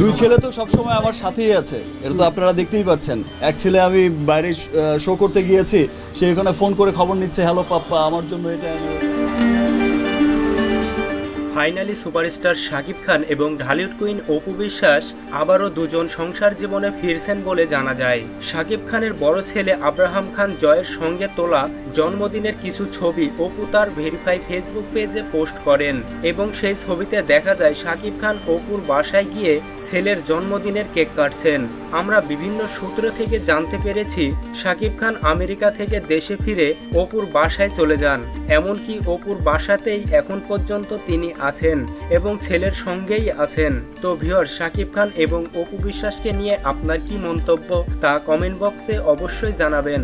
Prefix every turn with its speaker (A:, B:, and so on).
A: দুই ছেলে তো সবসময় আমার সাথেই আছে এটা তো আপনারা দেখতেই পাচ্ছেন এক ছেলে আমি বাইরে শো করতে গিয়েছি, সে এখানে ফোন করে খবর নিচ্ছে হ্যালো পাপ্পা, আমার জন্য এটা এনে দাও।"
B: ফাইনালি সুপারস্টার শাকিব খান এবং ঢালিউড কুইন অপু বিশ্বাস আবারও দুজন সংসার জীবনে ফিরছেন বলে জানা যায়। শাকিব খানের বড় ছেলে আব্রাহাম খান জয়ের সঙ্গে তোলা জন্মদিনের কিছু ছবি অপু তার ভেরিফাই ফেসবুক পেজে পোস্ট করেন এবং সেই ছবিতে দেখা যায় শাকিব খান অপুর বাসায় গিয়ে ছেলের জন্মদিনের কেক কাটছেন। আমরা বিভিন্ন সূত্র থেকে জানতে পেরেছি, শাকিব খান আমেরিকা থেকে দেশে ফিরে অপুর বাসায় চলে যান। এমনকি অপুর বাসাতেই এখন পর্যন্ত তিনি আছেন এবং ছেলের সঙ্গেই আছেন। তো ভিওর শাকিব খান এবং অপু বিশ্বাসকে নিয়ে আপনার কি মন্তব্য তা কমেন্ট বক্সে অবশ্যই জানাবেন।